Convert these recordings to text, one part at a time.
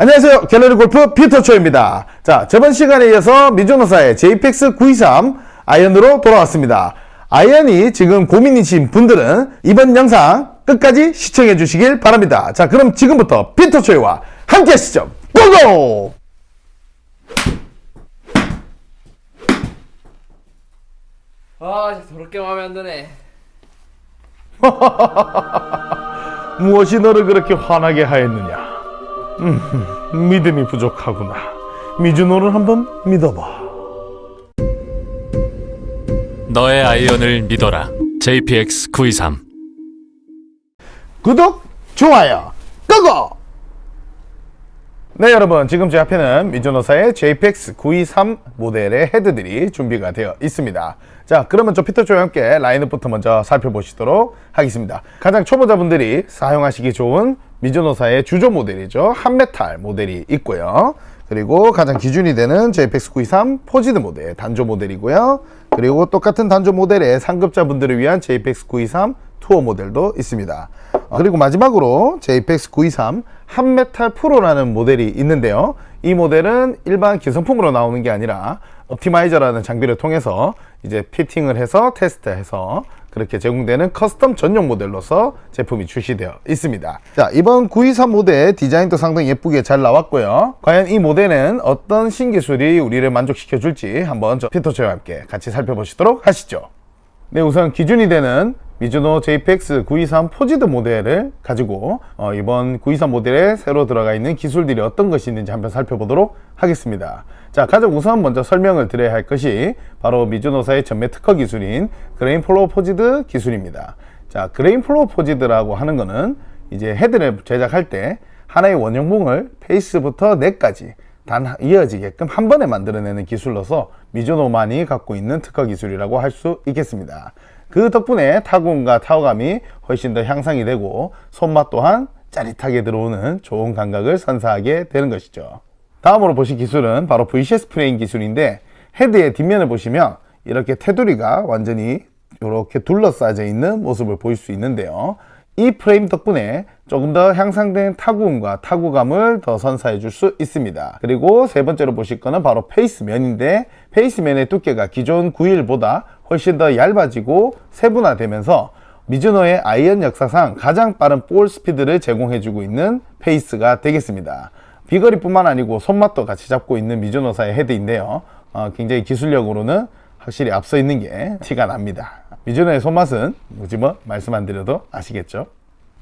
안녕하세요. 갤러리 골프 피터 초입니다. 자, 저번 시간에 이어서 미조노사의 JPEX 923 아이언으로 돌아왔습니다. 아이언이 지금 고민이신 분들은 이번 영상 끝까지 시청해 주시길 바랍니다. 자, 그럼 지금부터 피터 초이와 함께 하시죠. 고고! 아, 진짜 더럽게 마음에 안 드네. 무엇이 너를 그렇게 화나게 하였느냐? 음, 믿음이 부족하구나. 미주노를 한번 믿어봐. 너의 아이언을 믿어라. JPX 923 구독, 좋아요, 끄고! 네, 여러분. 지금 제 앞에는 미즈노사의 JPEX 923 모델의 헤드들이 준비가 되어 있습니다. 자, 그러면 저 피터초와 함께 라인업부터 먼저 살펴보시도록 하겠습니다. 가장 초보자분들이 사용하시기 좋은 미즈노사의 주조 모델이죠. 한메탈 모델이 있고요. 그리고 가장 기준이 되는 JPEX 923 포지드 모델 단조 모델이고요. 그리고 똑같은 단조 모델의 상급자분들을 위한 JPEX 923 투어 모델도 있습니다. 어, 그리고 마지막으로 JPEX 923 한메탈 프로라는 모델이 있는데요. 이 모델은 일반 기성품으로 나오는 게 아니라 옵티마이저라는 장비를 통해서 이제 피팅을 해서 테스트해서 그렇게 제공되는 커스텀 전용 모델로서 제품이 출시되어 있습니다. 자, 이번 923 모델 디자인도 상당히 예쁘게 잘 나왔고요. 과연 이 모델은 어떤 신기술이 우리를 만족시켜 줄지 한번 저 피터초와 함께 같이 살펴보시도록 하시죠. 네, 우선 기준이 되는 미즈노 JPEX 923 포지드 모델을 가지고 어, 이번 923 모델에 새로 들어가 있는 기술들이 어떤 것이 있는지 한번 살펴보도록 하겠습니다. 자, 가장 우선 먼저 설명을 드려야 할 것이 바로 미즈노사의 전매 특허 기술인 그레인 플로우 포지드 기술입니다. 자, 그레인 플로우 포지드라고 하는 거는 이제 헤드를 제작할 때 하나의 원형봉을 페이스부터 넥까지 단 이어지게끔 한 번에 만들어내는 기술로서 미즈노만이 갖고 있는 특허 기술이라고 할 수 있겠습니다. 그 덕분에 타공과 타워감이 훨씬 더 향상이 되고 손맛 또한 짜릿하게 들어오는 좋은 감각을 선사하게 되는 것이죠. 다음으로 보실 기술은 바로 VCS 프레임 기술인데 헤드의 뒷면을 보시면 이렇게 테두리가 완전히 이렇게 둘러싸져 있는 모습을 보일 수 있는데요. 이 프레임 덕분에 조금 더 향상된 타구음과 타구감을 더 선사해 줄 수 있습니다. 그리고 세 번째로 보실 거는 바로 페이스면인데 페이스면의 두께가 기존 9일보다 훨씬 더 얇아지고 세분화되면서 미즈노의 아이언 역사상 가장 빠른 볼 스피드를 제공해주고 있는 페이스가 되겠습니다. 비거리뿐만 아니고 손맛도 같이 잡고 있는 미즈노사의 헤드인데요. 어, 굉장히 기술력으로는 확실히 앞서 있는 게 티가 납니다. 미즈노의 손맛은 뭐지 뭐 말씀 안 드려도 아시겠죠?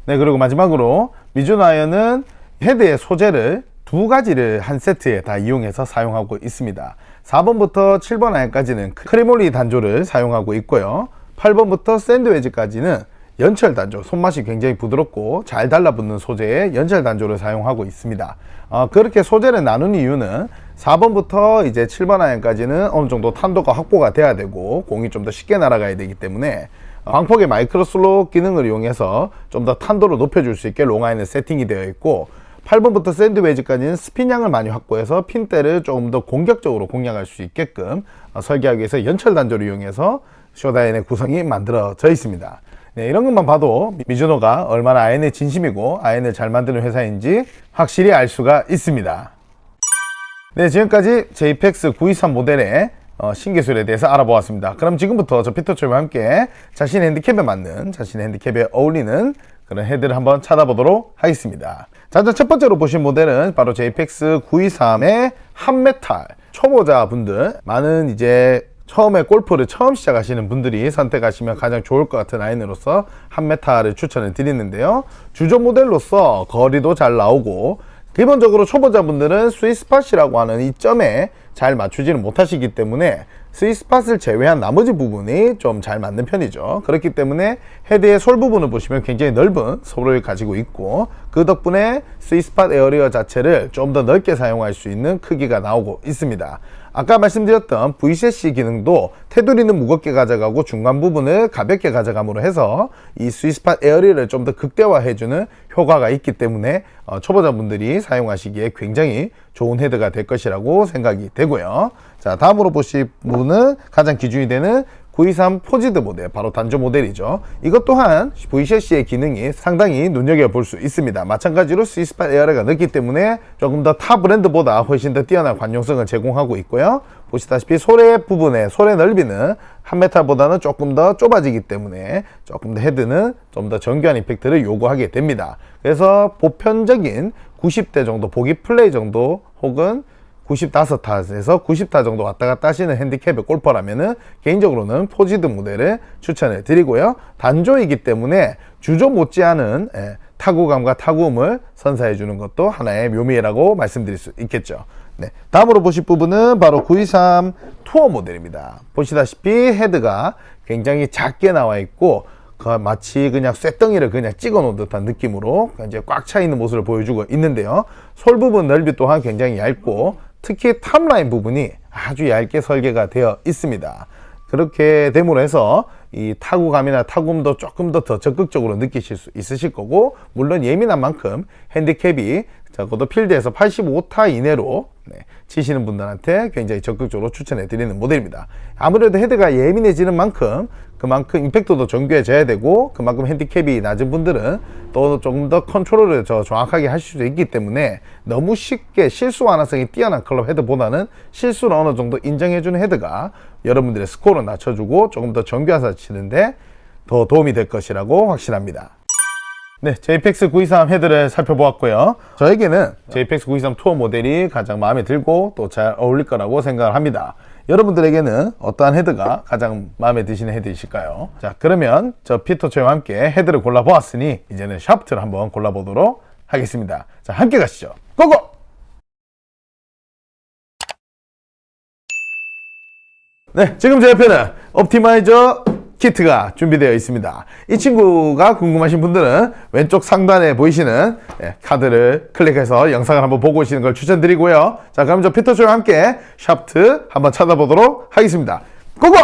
네, 그리고 마지막으로 미즈노 아이언은 헤드의 소재를 두 가지를 한 세트에 다 이용해서 사용하고 있습니다. 4번부터 7번 아이언까지는 크리몰리 단조를 사용하고 있고요. 8번부터 샌드웨지까지는 연철 단조, 손맛이 굉장히 부드럽고 잘 달라붙는 소재의 연철 단조를 사용하고 있습니다. 어, 그렇게 소재를 나눈 이유는 4번부터 이제 7번 아이언까지는 어느 정도 탄도가 확보가 돼야 되고 공이 좀 더 쉽게 날아가야 되기 때문에 광폭의 마이크로 슬롯 기능을 이용해서 좀 더 탄도를 높여줄 수 있게 롱아인은 세팅이 되어 있고 8번부터 샌드웨지까지는 스핀량을 많이 확보해서 핀대를 조금 더 공격적으로 공략할 수 있게끔 어, 설계하기 위해서 연철 단조를 이용해서 쇼다인의 구성이 만들어져 있습니다. 네, 이런 것만 봐도 미즈노가 얼마나 아이언의 진심이고 아이언을 잘 만드는 회사인지 확실히 알 수가 있습니다. 네, 지금까지 JPEX 923 모델의 어, 신기술에 대해서 알아보았습니다. 그럼 지금부터 저 피터초와 함께 자신의 핸디캡에 맞는, 자신의 핸디캡에 어울리는 그런 헤드를 한번 찾아보도록 하겠습니다. 자, 첫 번째로 보신 모델은 바로 JPEX 923의 한메탈. 초보자분들, 많은 이제 처음에 골프를 처음 시작하시는 분들이 선택하시면 가장 좋을 것 같은 아이언으로서 한메탈을 추천을 드리는데요. 주조 모델로서 거리도 잘 나오고 기본적으로 초보자분들은 스위스팟이라고 하는 이 점에 잘 맞추지는 못하시기 때문에 스위스팟을 제외한 나머지 부분이 좀 잘 맞는 편이죠. 그렇기 때문에 헤드의 솔 부분을 보시면 굉장히 넓은 솔을 가지고 있고 그 덕분에 스위스팟 에어리어 자체를 좀 더 넓게 사용할 수 있는 크기가 나오고 있습니다. 아까 말씀드렸던 VCC 기능도 테두리는 무겁게 가져가고 중간 부분을 가볍게 가져감으로 해서 이 스위스팟 에어리를 좀 더 극대화해주는 효과가 있기 때문에 어, 초보자분들이 사용하시기에 굉장히 좋은 헤드가 될 것이라고 생각이 되고요. 자, 다음으로 보실 분은 가장 기준이 되는 923 포지드 모델, 바로 단조 모델이죠. 이것 또한 VCC의 기능이 상당히 눈여겨볼 수 있습니다. 마찬가지로 스위스팟 에어레가 넣기 때문에 조금 더 타 브랜드보다 훨씬 더 뛰어난 관용성을 제공하고 있고요. 보시다시피 소래 부분의 소래 넓이는 한 메탈보다는 조금 더 좁아지기 때문에 조금 더 헤드는 좀 더 정교한 이펙트를 요구하게 됩니다. 그래서 보편적인 90대 정도 보기 플레이 정도 혹은 95타에서 90타 정도 왔다 갔다 하시는 핸디캡의 골퍼라면은 개인적으로는 포지드 모델을 추천을 드리고요. 단조이기 때문에 주조 못지않은 예, 타구감과 타구음을 선사해 주는 것도 하나의 묘미라고 말씀드릴 수 있겠죠. 네. 다음으로 보실 부분은 바로 923 투어 모델입니다. 보시다시피 헤드가 굉장히 작게 나와 있고 그 마치 그냥 쇳덩이를 그냥 찍어 놓은 듯한 느낌으로 이제 꽉 차 있는 모습을 보여주고 있는데요. 솔 부분 넓이 또한 굉장히 얇고 특히 탑라인 부분이 아주 얇게 설계가 되어 있습니다. 그렇게 됨으로 해서 이 타구감이나 타구음도 조금 더 더 적극적으로 느끼실 수 있으실 거고 물론 예민한 만큼 핸디캡이 적어도 필드에서 85타 이내로 네, 치시는 분들한테 굉장히 적극적으로 추천해 드리는 모델입니다. 아무래도 헤드가 예민해지는 만큼 그만큼 임팩트도 정교해져야 되고 그만큼 핸디캡이 낮은 분들은 또 조금 더 컨트롤을 저 정확하게 하실 수 있기 때문에 너무 쉽게 실수 완화성이 뛰어난 클럽 헤드보다는 실수를 어느 정도 인정해주는 헤드가 여러분들의 스코어를 낮춰주고 조금 더 정교하게 치는데 더 도움이 될 것이라고 확신합니다. 네, JPEX 923 헤드를 살펴보았고요. 저에게는 JPEX 923 투어 모델이 가장 마음에 들고 또 잘 어울릴 거라고 생각을 합니다. 여러분들에게는 어떠한 헤드가 가장 마음에 드시는 헤드이실까요? 자, 그러면 저 피터초와 함께 헤드를 골라보았으니 이제는 샤프트를 한번 골라보도록 하겠습니다. 자, 함께 가시죠. 고고! 네, 지금 제 옆에는 옵티마이저 키트가 준비되어 있습니다. 이 친구가 궁금하신 분들은 왼쪽 상단에 보이시는 예, 카드를 클릭해서 영상을 한번 보고 오시는 걸 추천드리고요. 자, 그럼 저 피터쇼와 함께 샤프트 한번 찾아보도록 하겠습니다. 고고!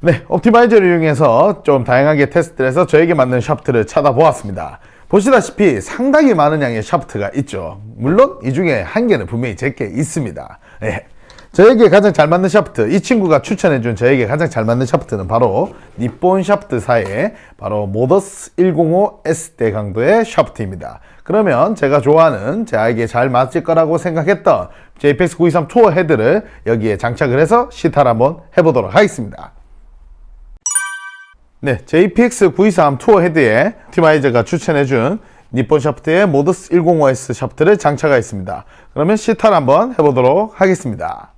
네, 옵티마이저를 이용해서 좀 다양하게 테스트를 해서 저에게 맞는 샤프트를 찾아보았습니다. 보시다시피 상당히 많은 양의 샤프트가 있죠. 물론 이 중에 한 개는 분명히 제게 있습니다. 네. 저에게 가장 잘 맞는 샤프트, 이 친구가 추천해준 저에게 가장 잘 맞는 샤프트는 바로 니폰 샤프트사의 바로 모더스 105 S대 강도의 샤프트입니다. 그러면 제가 좋아하는 제에게 잘 맞을 거라고 생각했던 JPEX 923 투어 헤드를 여기에 장착을 해서 시타를 한번 해보도록 하겠습니다. 네, JPX 923 투어 헤드에 티마이저가 추천해준 니폰 샤프트의 모더스 105S 샤프트를 장착하였습니다. 그러면 시타를 한번 해보도록 하겠습니다.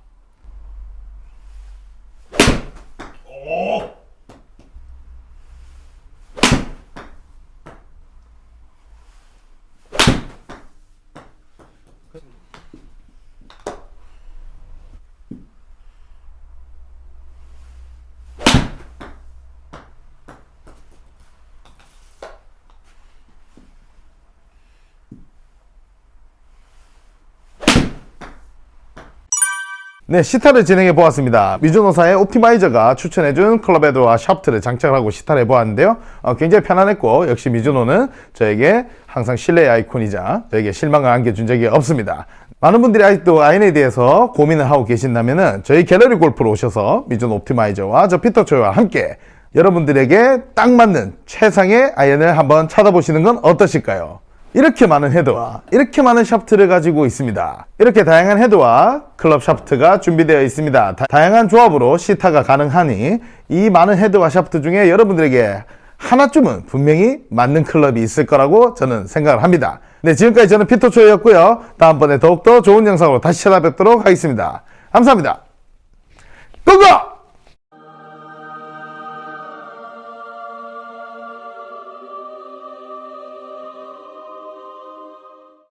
네, 시타를 진행해 보았습니다. 미즈노사의 옵티마이저가 추천해준 클럽헤드와 샤프트를 장착하고 시타를 해보았는데요. 어, 굉장히 편안했고, 역시 미즈노는 저에게 항상 신뢰의 아이콘이자 저에게 실망을 안겨준 적이 없습니다. 많은 분들이 아직도 아이언에 대해서 고민을 하고 계신다면은 저희 갤러리 골프로 오셔서 미즈노 옵티마이저와 저 피터초와 함께 여러분들에게 딱 맞는 최상의 아이언을 한번 찾아보시는 건 어떠실까요? 이렇게 많은 헤드와 이렇게 많은 샤프트를 가지고 있습니다. 이렇게 다양한 헤드와 클럽 샤프트가 준비되어 있습니다. 다, 다 양한 조합으로 시타가 가능하니 이 많은 헤드와 샤프트 중에 여러분들에게 하나쯤은 분명히 맞는 클럽이 있을 거라고 저는 생각을 합니다. 네, 지금까지 저는 피터초였고요. 다음번에 더욱더 좋은 영상으로 다시 찾아뵙도록 하겠습니다. 감사합니다.